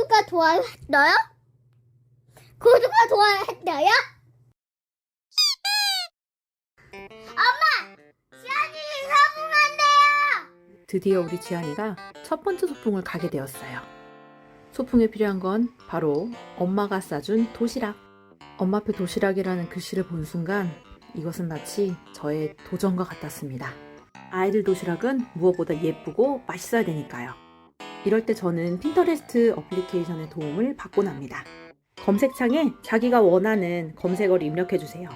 구독과 좋아요 했어요? 구독과 좋아요 했어요? 엄마! 시안이 성공한대요! 드디어 우리 지안이가 첫 번째 소풍을 가게 되었어요. 소풍에 필요한 건 바로 엄마가 싸준 도시락. 엄마표 도시락이라는 글씨를 본 순간 이것은 마치 저의 도전과 같았습니다. 아이들 도시락은 무엇보다 예쁘고 맛있어야 되니까요. 이럴 때 저는 핀터레스트 어플리케이션의 도움을 받곤 합니다. 검색창에 자기가 원하는 검색어를 입력해 주세요.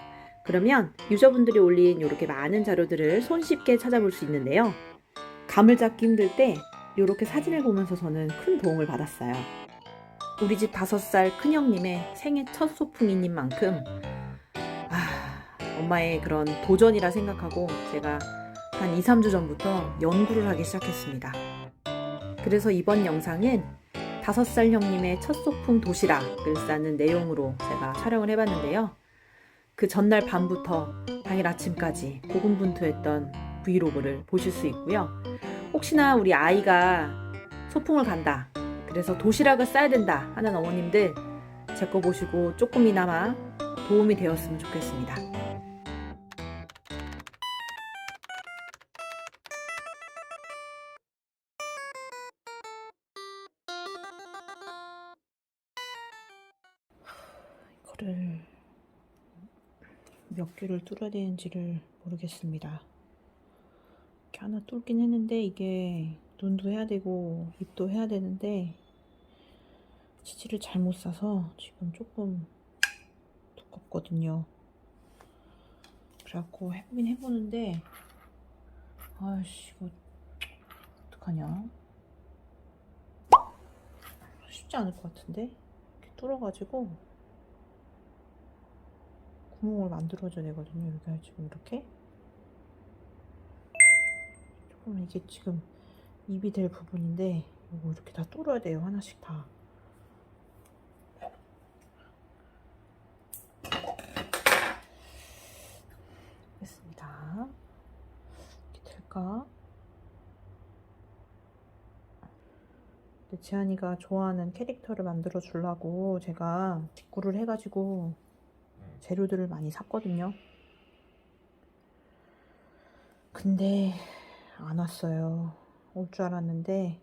그러면 유저분들이 올린 이렇게 많은 자료들을 손쉽게 찾아볼 수 있는데요. 감을 잡기 힘들 때 이렇게 사진을 보면서 저는 큰 도움을 받았어요. 우리 집 다섯 살 큰형님의 생애 첫 소풍이인 만큼 아, 엄마의 그런 도전이라 생각하고 제가 한 2, 3주 전부터 연구를 하기 시작했습니다. 그래서 이번 영상은 다섯 살 형님의 첫 소풍 도시락을 싸는 내용으로 제가 촬영을 해봤는데요. 그 전날 밤부터 당일 아침까지 고군분투했던 브이로그를 보실 수 있고요. 혹시나 우리 아이가 소풍을 간다. 그래서 도시락을 싸야 된다 하는 어머님들 제 거 보시고 조금이나마 도움이 되었으면 좋겠습니다. 몇 개를 뚫어야 되는지를 모르겠습니다. 이렇게 하나 뚫긴 했는데 이게 눈도 해야 되고 입도 해야 되는데 치치를 잘못 싸서 지금 조금 두껍거든요. 그래갖고 해보긴 해보는데 아씨 이거 어떡하냐 쉽지 않을 것 같은데 이렇게 뚫어가지고 구멍을 만들어줘야 되거든요. 여기가 지금 이렇게 조금 이게 지금 입이 될 부분인데 이거 이렇게 다 뚫어야 돼요. 하나씩 다. 됐습니다. 이렇게 될까? 근데 지안이가 좋아하는 캐릭터를 만들어 주려고 제가 직구를 해가지고 재료들을 많이 샀거든요. 근데 안 왔어요. 올 줄 알았는데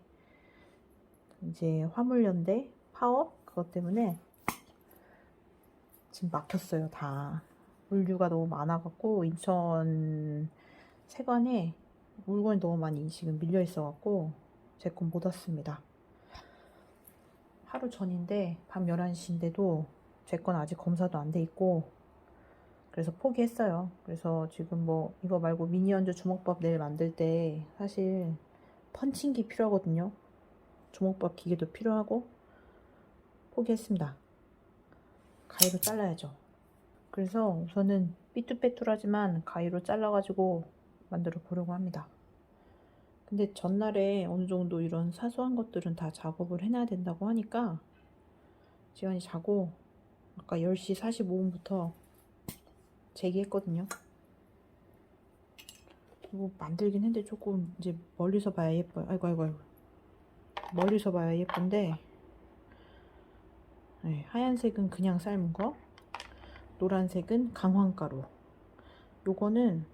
이제 화물연대 파업 그것 때문에 지금 막혔어요 다 물류가 너무 많아갖고 인천 세관에 물건이 너무 많이 지금 밀려 있어갖고 제 건 못 왔습니다. 하루 전인데 밤 11시인데도 제 건 아직 검사도 안 돼 있고 그래서 포기했어요. 그래서 지금 뭐 이거 말고 미니언즈 주먹밥 내일 만들 때 사실 펀칭기 필요하거든요. 주먹밥 기계도 필요하고 포기했습니다. 가위로 잘라야죠. 그래서 우선은 삐뚤빼뚤하지만 가위로 잘라가지고 만들어 보려고 합니다. 근데 전날에 어느 정도 이런 사소한 것들은 다 작업을 해놔야 된다고 하니까 지원이 자고 아까 10시 45분부터 제기했거든요. 뭐 만들긴 했는데 조금 이제 멀리서 봐야 예뻐요. 아이고 아이고 아이고. 멀리서 봐야 예쁜데 네, 하얀색은 그냥 삶은 거 노란색은 강황가루 요거는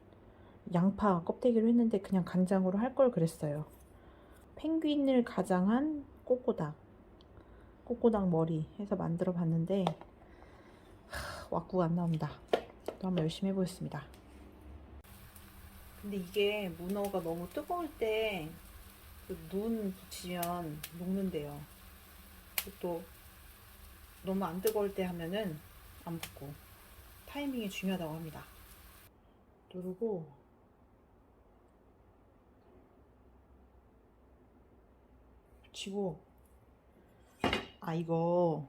양파 껍데기로 했는데 그냥 간장으로 할 걸 그랬어요. 펭귄을 가장한 꼬꼬닭 꼬꼬닭 머리 해서 만들어 봤는데 왁구가 안 나옵니다. 또 한번 열심히 해보겠습니다. 근데 이게 문어가 너무 뜨거울 때그눈 붙이면 녹는데요. 또 너무 안 뜨거울 때 하면은 안 붙고 타이밍이 중요하다고 합니다. 누르고 붙이고 아 이거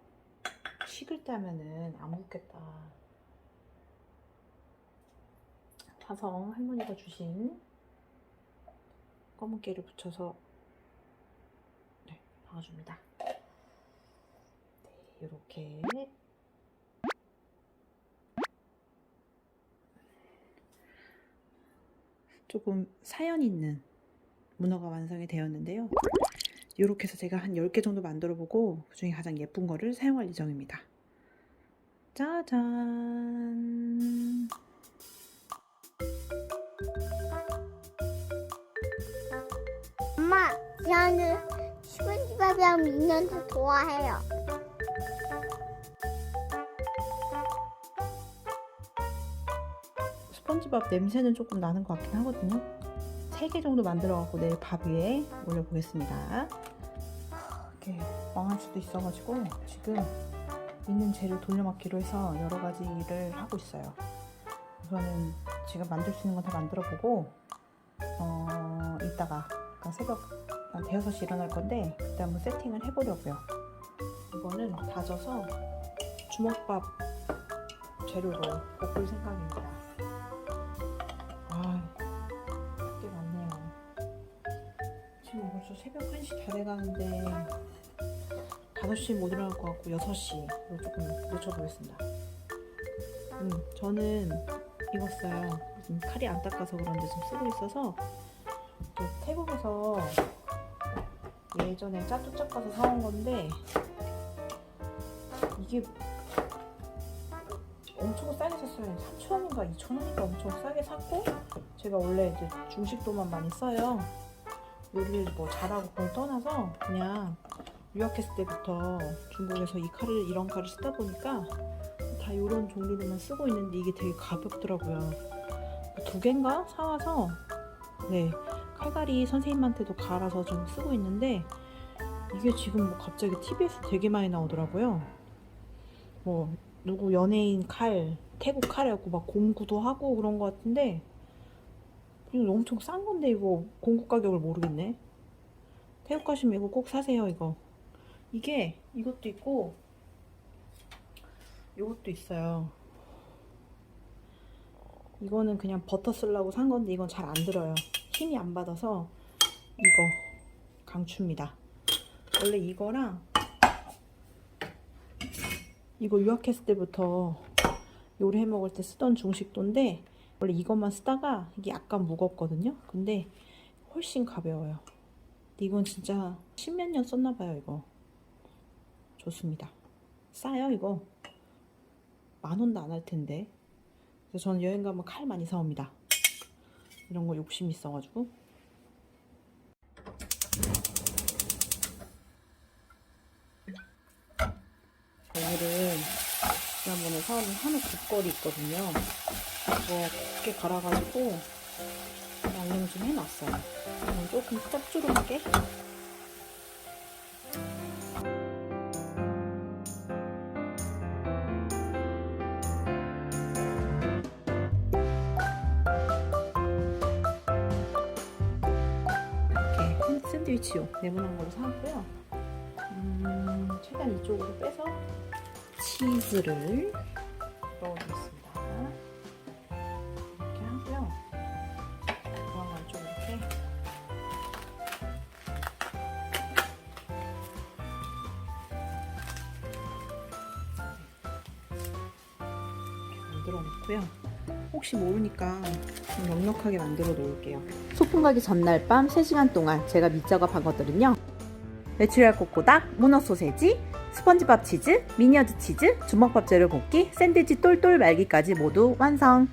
식을 때 하면은 안 붙겠다. 화성 할머니가 주신 검은 깨를 붙여서 네, 박아줍니다. 네, 이렇게 조금 사연 있는 문어가 완성이 되었는데요. 이렇게 해서 제가 한 10개 정도 만들어 보고 그중에 가장 예쁜 거를 사용할 예정입니다. 짜잔! 엄마, 저는 시골집밥이랑 민현도 좋아해요. 스펀지밥 냄새는 조금 나는 것 같긴 하거든요. 3개 정도 만들어 갖고 내일 밥 위에 올려 보겠습니다. 이렇게 망할 수도 있어 가지고 지금 있는 재료 돌려막기로 해서 여러 가지 일을 하고 있어요. 우선은 지금 만들 수 있는 건 다 만들어 보고 어 이따가 새벽 한 대여섯 시 일어날 건데 그때 한번 세팅을 해보려고요. 이거는 다져서 주먹밥 재료로 볶을 생각입니다. 아, 꽤 많네요. 지금 벌써 새벽 1시 다 돼가는데 5시 못 일어날 것 같고 6시로 조금 늦춰보겠습니다. 음, 저는 써요. 지금 칼이 안 닦아서 그런데 지금 쓰고 있어서 그 태국에서 예전에 짜뚜짝 가서 사온 건데 이게 엄청 싸게 샀어요. 3,000원인가 2,000원인가 엄청 싸게 샀고 제가 원래 이제 중식도만 많이 써요. 요리를 뭐 잘하고 그걸 떠나서 그냥 유학했을 때부터 중국에서 이 칼을 이런 칼을 쓰다 보니까 다 이런 종류로만 쓰고 있는데 이게 되게 가볍더라고요. 두 개인가 사와서 네 칼갈이 선생님한테도 갈아서 좀 쓰고 있는데 이게 지금 뭐 갑자기 TV에서 되게 많이 나오더라고요. 뭐 누구 연예인 칼 태국 칼이라고 막 공구도 하고 그런 것 같은데 엄청 싼 건데 이거 공구 가격을 모르겠네. 태국 가시면 이거 꼭 사세요 이거. 이게 이것도 있고 이것도 있어요. 이거는 그냥 버터 쓰려고 산 건데 이건 잘 안 들어요. 힘이 안 받아서 이거 강추입니다. 원래 이거랑 이거 유학했을 때부터 요리 해 먹을 때 쓰던 중식도인데 원래 이것만 쓰다가 이게 약간 무겁거든요. 근데 훨씬 가벼워요. 이건 진짜 십몇 년 썼나 봐요, 이거. 좋습니다. 싸요, 이거. 만 원도 안 할 텐데. 그래서 저는 여행 가면 칼 많이 사옵니다. 이런 거 욕심 있어가지고. 오늘은 지난번에 사온 한우 국거리 있거든요. 이거 곱게 갈아가지고 양념 좀 해놨어요. 조금 짭조름하게. 샌- 샌드위치용 네모난 걸로 사왔고요. 음, 최대한 이쪽으로 빼서 치즈를 넣어주겠습니다. 이렇게 하고요. 무한만 좀 이렇게 만들어 놓고요. 혹시 모르니까 좀 넉넉하게 만들어 놓을게요. 소풍 가기 전날 밤 3시간 동안 제가 밑작업한 것들은요. 메추리알 꼬꼬닭, 문어 소세지, 스펀지밥 치즈, 미니어즈 치즈, 주먹밥 재료 볶기, 샌드위치 똘똘 말기까지 모두 완성!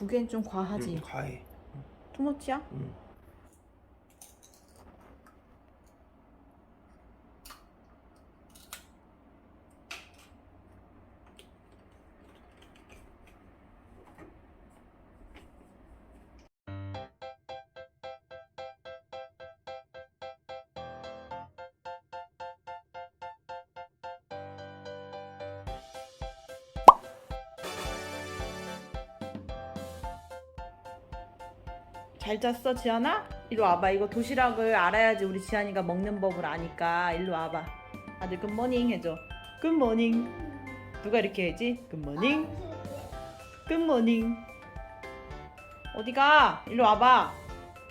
두 개는 좀 과하지. 응, 과해. 투머치야? 응. 잘 잤어 지안아? 이리 와봐. 이거 도시락을 알아야지 우리 지안이가 먹는 법을 아니까. 일로 와봐. 아들 굿모닝 해줘. 굿모닝 누가 이렇게 해야지? 굿모닝 굿모닝 어디가? 일로 와봐.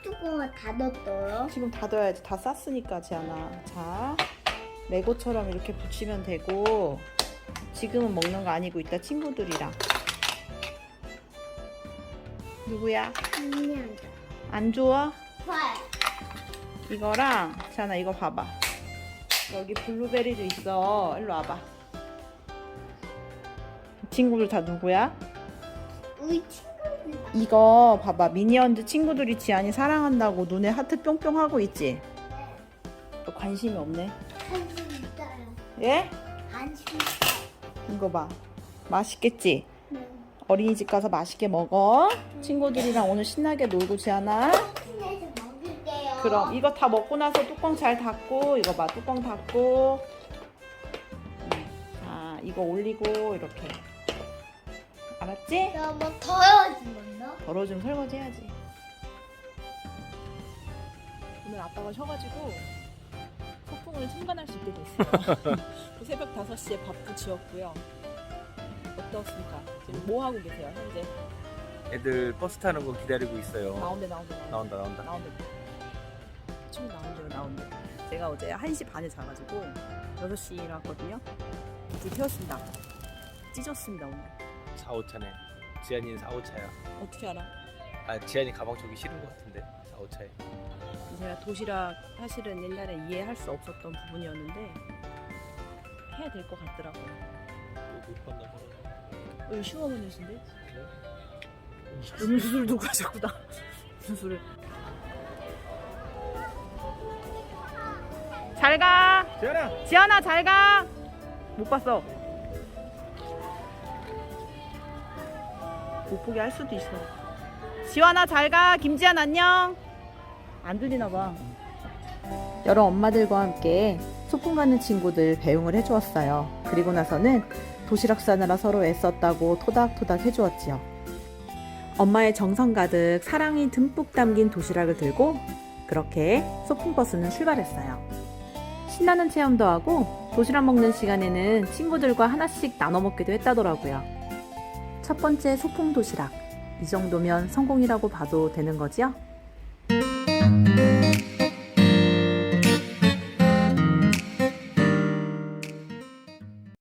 뚜껑을 닫았어요. 지금 닫아야지. 다 쌌으니까 지안아. 자 레고처럼 이렇게 붙이면 되고. 지금은 먹는 거 아니고 이따 친구들이랑. 누구야? 그냥 안 좋아? 坏. 이거랑 자나 이거 봐봐 여기 블루베리도 있어 일로 와봐 이 친구들 다 누구야? 우리 친구들 이거 봐봐 미니언즈 친구들이 지안이 사랑한다고 눈에 하트 뿅뿅 하고 있지? 너 관심이 없네 관심 있어요. 예? 관심 있어요. 이거 봐 맛있겠지? 네. 어린이집 가서 맛있게 먹어 친구들이랑 오늘 신나게 놀고 먹을게요. 그럼 이거 다 먹고 나서 뚜껑 잘 닫고 이거 봐 뚜껑 닫고 음, 자 이거 올리고 이렇게 알았지? 너무 더워진 건가? 덜어주면 설거지 해야지 오늘 아빠가 쉬어가지고 소풍을 참관할 수 있게 됐어요 새벽 5시에 밥도 지었고요 어떻습니까? 지금 뭐 하고 계세요 현재? 애들 버스 타는 거 기다리고 있어요. 나온대 나온대 나온다 나온다. 나온대 춤 나온대요 나온대 제가 어제 1시 반에 자가지고 6시에 일어났거든요 이제 태웠습니다 찢었습니다 오늘 4, 5차네. 지안이는 4, 5차야. 어떻게 알아? 아 지안이 가방 저기 싫은 것 같은데 4, 5차에. 제가 도시락 사실은 옛날에 이해할 수 없었던 부분이었는데 해야 될 것 같더라고요 못. 어, 이거 시어머니신데? 음수술 누가 자꾸 나 음수술을. 잘가. 지안아. 지연아 잘가. 못 봤어. 못 보게 할 수도 있어. 지원아 잘가. 김지연 안녕. 안 들리나 봐. 여러 엄마들과 함께 소풍 가는 친구들 배웅을 해주었어요 그리고 나서는 도시락 싸느라 서로 애썼다고 토닥토닥 해주었지요 엄마의 정성 가득 사랑이 듬뿍 담긴 도시락을 들고 그렇게 소풍버스는 출발했어요 신나는 체험도 하고 도시락 먹는 시간에는 친구들과 하나씩 나눠 먹기도 했다더라고요. 첫 번째 소풍 도시락. 이 정도면 성공이라고 봐도 되는 거지요?